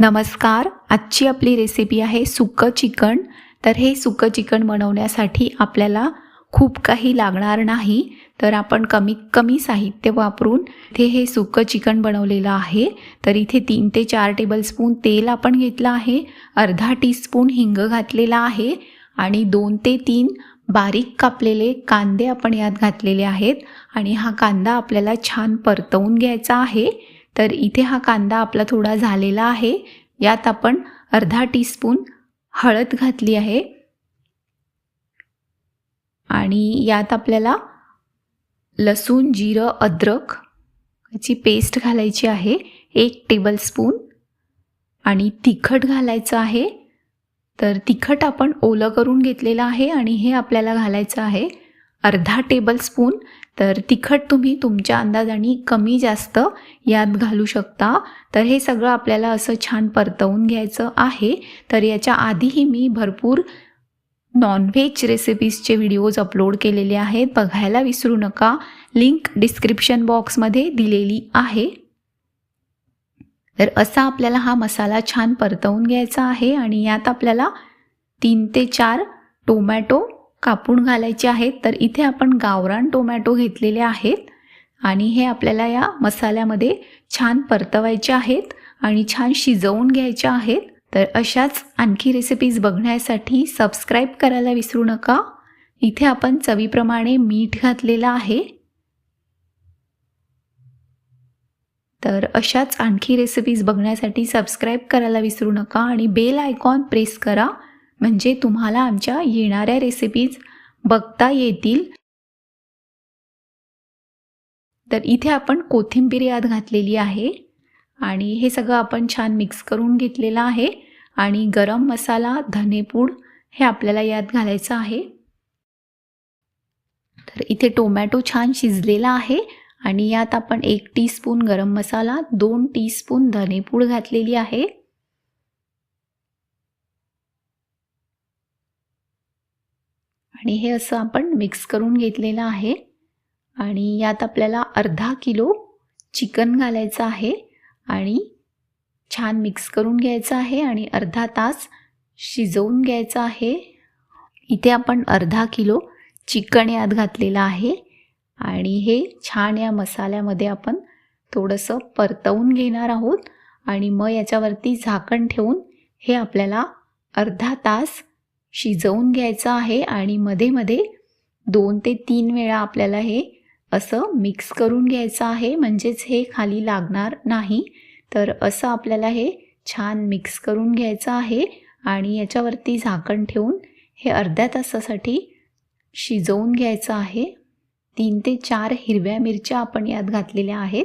नमस्कार आजची आपली रेसिपी आहे सुकं चिकन. तर हे सुकं चिकन बनवण्यासाठी आपल्याला खूप काही लागणार नाही. तर आपण कमीत कमी साहित्य वापरून ते हे सुकं चिकन बनवलेलं आहे. तर इथे तीन ते चार टेबलस्पून तेल आपण घेतलं आहे. अर्धा टीस्पून हिंग घातलेला आहे. आणि दोन ते तीन बारीक कापलेले कांदे आपण यात घातलेले आहेत. आणि हा कांदा आपल्याला छान परतवून घ्यायचा आहे. तर इथे हा कांदा आपला थोडा झालेला आहे. यात आपण अर्धा टीस्पून हळद घातली आहे. आणि यात आपल्याला लसूण जिरं अद्रक याची पेस्ट घालायची आहे. एक टेबलस्पून आणि तिखट घालायचं आहे. तर तिखट आपण ओलं करून घेतलेलं आहे आणि हे आपल्याला घालायचं आहे. अर्धा टेबलस्पून तर तिखट तुम्ही तुमच्या अंदाजाने कमी जास्त यात घालू शकता. तर हे सगळं आपल्याला असं छान परतवून घ्यायचं आहे. तर याच्या आधीही मी भरपूर नॉनव्हेज रेसिपीजचे व्हिडिओज अपलोड केलेले आहेत. बघायला विसरू नका. लिंक डिस्क्रिप्शन बॉक्समध्ये दिलेली आहे. तर असा आपल्याला हा मसाला छान परतवून घ्यायचा आहे. आणि यात आपल्याला तीन ते चार टोमॅटो कापून घालायचे आहेत. तर इथे आपण गावरान टोमॅटो घेतलेले आहेत. आणि हे आपल्याला या मसाल्यामध्ये छान परतवायचे आहेत आणि छान शिजवून घ्यायचे आहेत. तर अशाच आणखी रेसिपीज बघण्यासाठी सबस्क्राईब करायला विसरू नका. इथे आपण चवीप्रमाणे मीठ घातलेलं आहे. तर अशाच आणखी रेसिपीज बघण्यासाठी सबस्क्राईब करायला विसरू नका आणि बेल आयकॉन प्रेस करा. म्हणजे तुम्हाला आमच्या येणाऱ्या रेसिपीज बघता येतील. तर इथे आपण कोथिंबीर यात घातलेली आहे. आणि हे सगळं आपण छान मिक्स करून घेतलेलं आहे. आणि गरम मसाला धनेपूड हे आपल्याला यात घालायचं आहे. तर इथे टोमॅटो छान शिजलेला आहे. आणि यात आपण एक टीस्पून गरम मसाला दोन टीस्पून धनेपूड घातलेली आहे. आणि हे असं आपण मिक्स करून घेतलेलं आहे. आणि यात आपल्याला अर्धा किलो चिकन घालायचं आहे आणि छान मिक्स करून घ्यायचं आहे आणि अर्धा तास शिजवून घ्यायचं आहे. इथे आपण अर्धा किलो चिकन यात घातलेलं आहे आणि हे छान या मसाल्यामध्ये आपण थोडंसं परतवून घेणार आहोत आणि मग याच्यावरती झाकण ठेवून हे आपल्याला अर्धा तास शिजवून घ्यायचं आहे आणि मध्ये मध्ये दोन ते तीन वेळा आपल्याला हे असं मिक्स करून घ्यायचं आहे. म्हणजेच हे खाली लागणार नाही. तर असं आपल्याला हे छान मिक्स करून घ्यायचं आहे आणि याच्यावरती झाकण ठेवून हे अर्ध्या तासासाठी शिजवून घ्यायचं आहे. तीन ते चार हिरव्या मिरच्या आपण यात घातलेल्या आहेत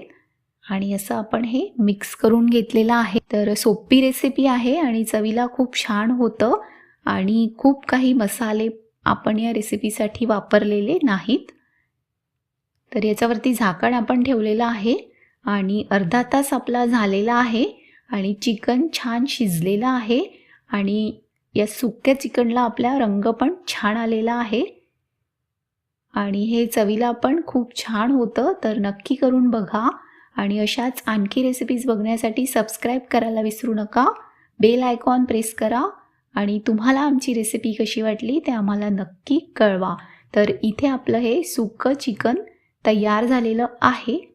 आणि असं आपण हे मिक्स करून घेतलेलं आहे. तर सोपी रेसिपी आहे आणि चवीला खूप छान होतं. आणि खूप काही मसाले आपण या रेसिपीसाठी वापरलेले नाहीत. तर याच्यावरती झाकण आपण ठेवलेलं आहे आणि अर्धा तास आपला झालेला आहे आणि चिकन छान शिजलेलं आहे आणि या सुक्या चिकनला आपला रंग पण छान आलेला आहे. आणि हे चवीला पण खूप छान होतं तर नक्की करून बघा. आणि अशाच आणखी रेसिपीज बघण्यासाठी सबस्क्राईब करायला विसरू नका. बेल आयकॉन प्रेस करा. आणि तुम्हाला आमची रेसिपी कशी वाटली ते आम्हाला नक्की कळवा. तर इथे आपलं हे सुकं चिकन तयार झालेलं आहे.